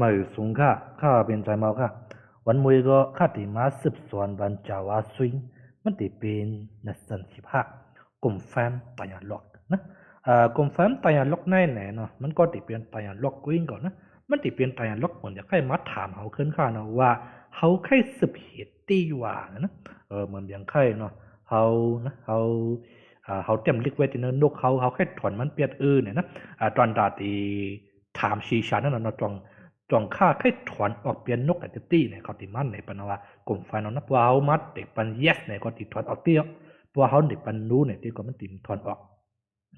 ม่สูงค่ะข้าเป็นใจเมาค่ะวันมวยก็ข้าติมาสืบสวนบันจาวาสวิงมันติเป็นนักสันสิภากลุ่มแฟนตายาล็อกนะอ่ากลุ่มแฟนตายาล็อกในไหนเนาะมันก็ติเป็นตายาล็อกวิ่งก่อนนะมันติเป็นตายาล็อกเหมือนจะใครมาถามเขาขึ้นข้าเนาะว่าเขาใครสืบเหตุตีว่านะเออเหมือนอย่างใครเนาะเขานะเขาอ่าเขาเต็มลิกไว้ที่เนื้อนกเขาเขาแค่ถอนมันเปียดอื่นเนี่ยนะอ่าตอนดาตีถามชีชานั่นนะเนาะจอง จองค่าแค่ถอนออกเปลี่ยนนกแต่ตี้ในี่ยเขาติมันในปันว่ากลุ่มไฟนอนนับว่าเฮามัดเด็กปันเยสในก็ติถอนออกเตี้ยเพว่าเฮาเด็กปันรู้เนี่ยที่ก็มันติถอนออก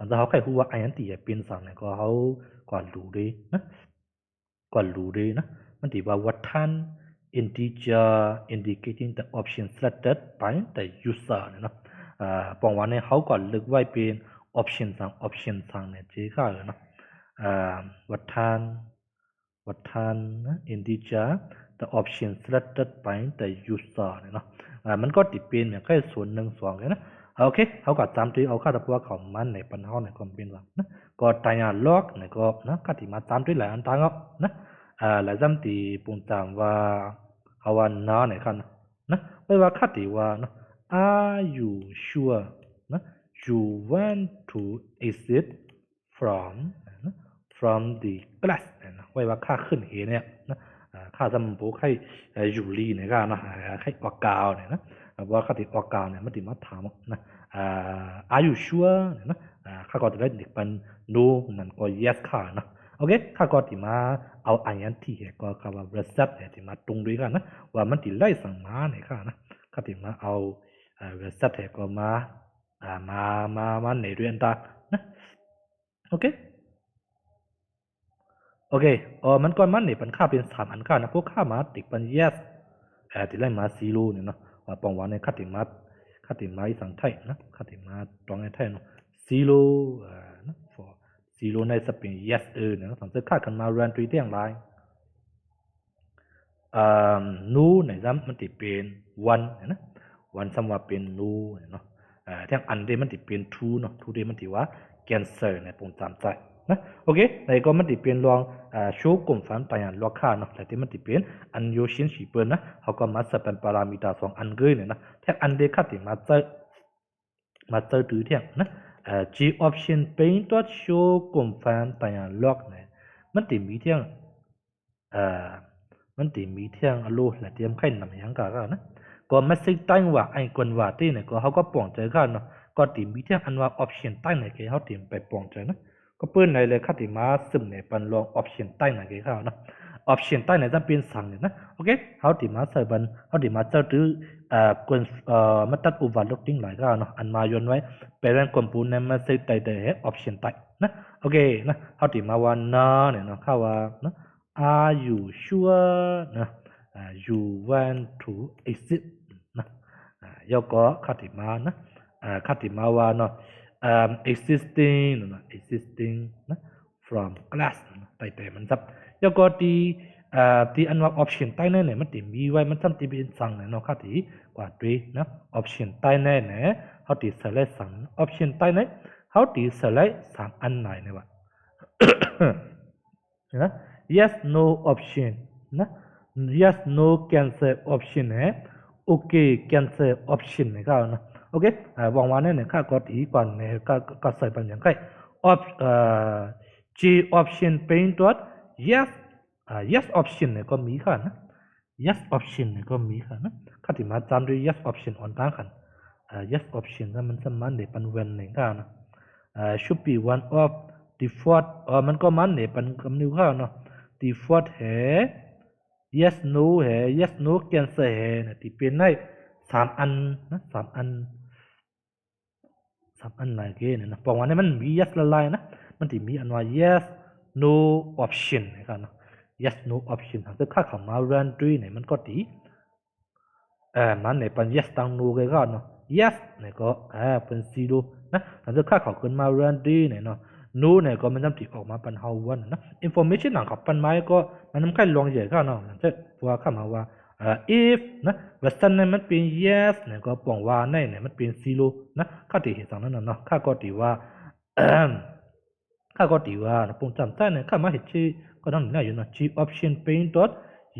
chỉ loạn cả nó còn từ hậu tuy này ờ cũng vẫn tại lúc tâm mình vắt ban hậu mà khất ảnh ảnh tỷ cả nó còn từ hậu cái hùa ảnh ảnh tỷ ở bên sang này có hậu quả lù đi nó quả lù đi nó mình chỉ vào what tan integer indicating the option selected by the user เนี่ยนาะอ่าปองว่าเนี่ยเขาก่อนลึกไว้เป็น option สั่ง option สั่งเนี่ยจีค่ะเนาะอ่า what tan what tan integer the option selected by the user เนี่ยนาะอ่ามันก็ติดเป็นอย่างแค่ส่วนหนึ่งสองเลยนะโอเคเขาก็จำที่เอาค่าตะปัวของมันในปัญหาในความเป็นว่านะก็ตายาล็อกในก็นะก็ที่มาจำที่หลายอันต่างก็นะอ่าหลายจำที่ปุ่มจำว่าเขาว่าน้าในคันนะไม่ว่าค่าที่ว่านะ are you sure นะ you want to exit from นะ from the class นะไว้ว่าค่าขึ้นเหเนี่ยนะ ค่าสมบูให้อยู่ลีเนี่ยก็นะให้ออกกาวเนี่ยนะว่าค่าติดออกกาวเนี่ยมันติดมาถามนะอา are you sure เนี่ยนะข้าก็จะได้เด็กเป็น no นั่นก็ yes ค่านะโอเคข้าก็ติมาเอาอันยันที่ก็คำว่า reset เนี่ยติมาตรงด้วยกันนะว่ามันติไล่สั่งมาเนี่ยค่ะนะข้าติมาเอา reset เนี่ยก็มาอ่ามามามาในเรียนตานะโอเค โอเคเออมันก่อนมันเนี่ยมันค่าเป็นสามอันค่านะพวกค่ามาติดเป็น yes เออติไล่มาซีโร่เนี่ยเนาะว่าปองวันเนี่ยค่าติมาค่าติมาอีสังไทยนะค่าติมาตรงไอ้ไทยเนาะซีโร่เอ่อนะ for ซีโร่ในสเปน yes เออเนี่ยสังเกตค่ากันมา run ตัวเตียงไลน์อ่า no ในซ้ำมันติเป็น one นะ one ซ้ำว่าเป็น no เนาะเอ่อที่อันเดมันติเป็น two เนาะ two เดมันติว่า cancer ในปุ่มจำใจ นะโอเคในก็มันติเป็นลองอ่าโชว์กลุ่มฝันไปอย่างลอกค่าเนาะแต่ที่มันติเป็นอันโยชินสีเปิ้นนะเขาก็มาสเป็นพารามิตาสองอันเกยเนี่ยนะแท็กอันเดคัดติมาเจอมาเจอถือเที่ยงนะเอ่อ G option เป็นตัวโชว์กลุ่มฝันไปอย่างลอกเนี่ยมันติมีเที่ยงเอ่อมันติมีเที่ยงอโลและเตรียมไข่นำอย่างกะก็นะก็มาสิตั้งว่าไอ้คนว่าที่เนี่ยก็เขาก็ป่องใจกันเนาะก็ติมีเที่ยงอันว่า option ตั้งเนี่ยเขาเตรียมไปป่องใจนะ ก็เปิ้นในเลยคัดติมาซึมเนี่ยปันลองออปชั่นใต้ไหนกันเขานะออปชั่นใต้ไหนจะเป็นสั่งเนี่ยนะโอเคเขาติมาใส่บันเขาติมาเจ้าตื้อเอ่อกวนเอ่อมาตัดอุบัติลูกติ้งหลายก็เนาะอันมาย้อนไว้เป็นคอมโพเนนต์มาใส่ใต้แต่ออปชั่นใต้นะโอเคนะเขาติมาว่านะเนี่ยเนาะเขาว่านะ are you sure นะอ่า you want to exit นะอ่ายกก็คัดติมานะอ่าคัดติมาว่าเนาะ um, existing นะ existing นะ from class นะไต่แต่มันซับแล้วก็ที่อ่าที่อันว่า option ใต้แน่เนี่ยมันติมีไว้มันซ้ำที่เป็นสั่งเนี่ยเนาะครับที่กว่าด้วยนะ option ใต้แน่เนี่ยเขาติ select สั่ง option ใต้เนี่ยเขาติ select สามอันไหนเนี่ยวะนะ yes no option นะ yes no cancel option เนี่ย okay cancel option เนี่ยก็นะโอเคอ่าวางวานเนี่ยข้าก็ตีก่อนเนี่ยก็ก็ใส่เป็นอย่างไร op เอ่อ G option เป็นตัว yes อ่า yes option เนี่ยก็มีค่ะนะ yes option เนี่ยก็มีค่ะนะข้าที่มาจำด้วย yes option อ่อนตั้งกันอ่า yes option นั้นมันสมันเนี่ยเป็นเวนเนี่ยก็นะอ่า should be one of default เอ่ามันก็มันเนี่ยเป็นคำนิ้วข้าวเนาะ default แห่ yes no แห่ yes no cancel แห่เนี่ยที่เป็นได้สามอันนะสามอัน สามอันไหนเกี่ยเนี่ยนะบอกว่าเนี่ยมันมี yes ละลายนะมันที่มีอันว่า yes no option นะครับนะ yes no option ถ้าค่าคำมา run ด้วยเนี่ยมันก็ตีเอ่อมันเนี่ยเป็น yes ตั้ง no ก็ก็เนาะ yes เนี่ยก็เออเป็น zero นะถ้าค่าเขาขึ้นมา run ด้วยเนี่ยเนาะ no เนี่ยก็มันจำติออกมาเป็น how one นะ information หลังกับปันไม้ก็มันไม่ค่อยลงใหญ่ก็เนาะอย่างเช่นว่ามาว่า if นะ western เนี่ยมันเป็น yes เนี่ยก็ปองว่าในเนี่ยมันเป็น zero นะค่าที่เห็นสังนั้นน่ะเนาะค่าก็ตีว่า ข้าก็ตีว่าปุ่มจำใต้เนี่ยข้ามาเห็นชื่อก็ต้องเนี่ยอยู่นะ G option paint dot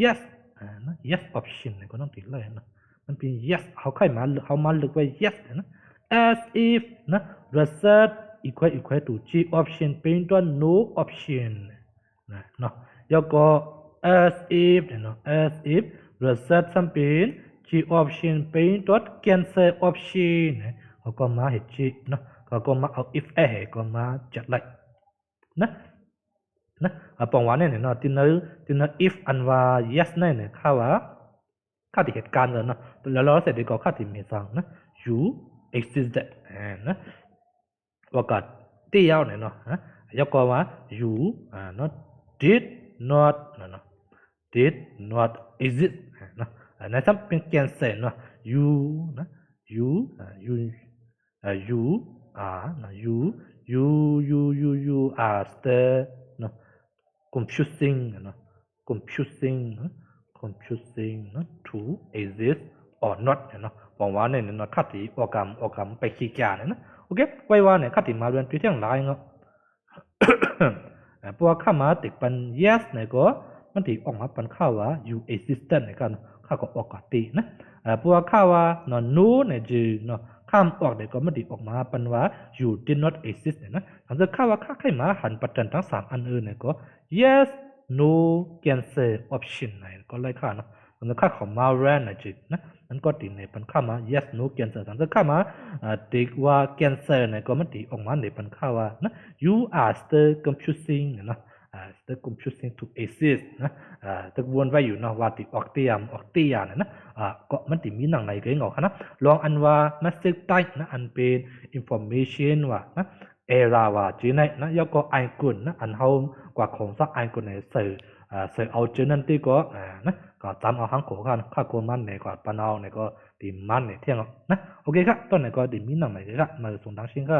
yes อ่านะ yes option เนี่ยก็ต้องติดเลยนะมันเป็น yes เขาใครมาเขามาเลือกไว้ yes นะ as if นะ result equal equal to G option paint dot no option นะเนาะแล้วก็ as if เนี่ยเนาะ as if result ซ้ำเป็น G option pain dot cancel option เนี่ยเขาก็มาเห็นชื่อเนาะเขาก็มาเอา if เอก็มาจัดเลยนะนะอะปองว่าเนี่ยเนาะที่นื้อที่นื้อ if อันว่า yes เนี่ยเนี่ยข้าว่าข้าที่เหตุการณ์เลยเนาะแล้วเราเสร็จดีก็ข้าที่มีสังนะ you existed นะว่ากัดที่ยาวเนี่ยเนาะฮะยกก็ว่า you อ่า not did not นะเนาะ did not exist นะอ่าในซ้ำเป็น cancel เนาะ you นะ you you you are นะ you you you you you are still no confusing no confusing no confusing no to exist or not นะบอกว่าเนี่ยเนะคัดที่ออกกรรมออกกรรมไปขี้จาเนี่ยนะโอเคไว้ว่าเนี่ยคัดที่มาเรียนที่เที่ยงหลายเนาะพวกข้ามาติดเป็น yes เนี่ยก็ มันติออกมาเป็นข้าวว่า you existent เนี่ยกันข้าก็ออกกตินะพวกข้าว่าเนาะ no เนี่ยจือเนาะข้ามออกเดี๋ยวก็ไม่ไดีออกมาเป็นว่า you did not exist เนี่ยนะถ้าจะข้าว่าข้าใครมาหันปัจจัยทั้งสามอันอื่นเนี่ยก็ yes no cancel option ไหนก็เลยค่าเนาะถ้าจะข้าของมา ran นะจินะนั่นก็ตีเนี่ยเป็นข้ามา yes no cancel ถ้าจะข้ามาติว่า cancel เนี่ยก็ไม่ไดีออกมาเนี่ยเป็นข้าว่านะ you are still confusing เนี่ยนะ still confusing to exist นะอ่าตะวนไว้อยู่นะว่าติออกเตียมออกเตียนะนะอ่าก็มันติมีหนังไหนก็งออกนะลองอันว่า message type นะอันเป็น information ว่านะ error ว่าจีในนะแล้วก็ไอกุนนะอันเฮากว่าของสักไอกุนในสื่ออ่าสื่อเอาจีนั่นที่ก็อ่านะก็ตามเอาหังโขกันข้าโกมันเนี่ยก็ปานเอาเนี่ยก็ติมันเนี่ยเที่ยงนะโอเคครับต้นเนี่ยก็ติมีหนังไหนก็มาส่งทางชิงก็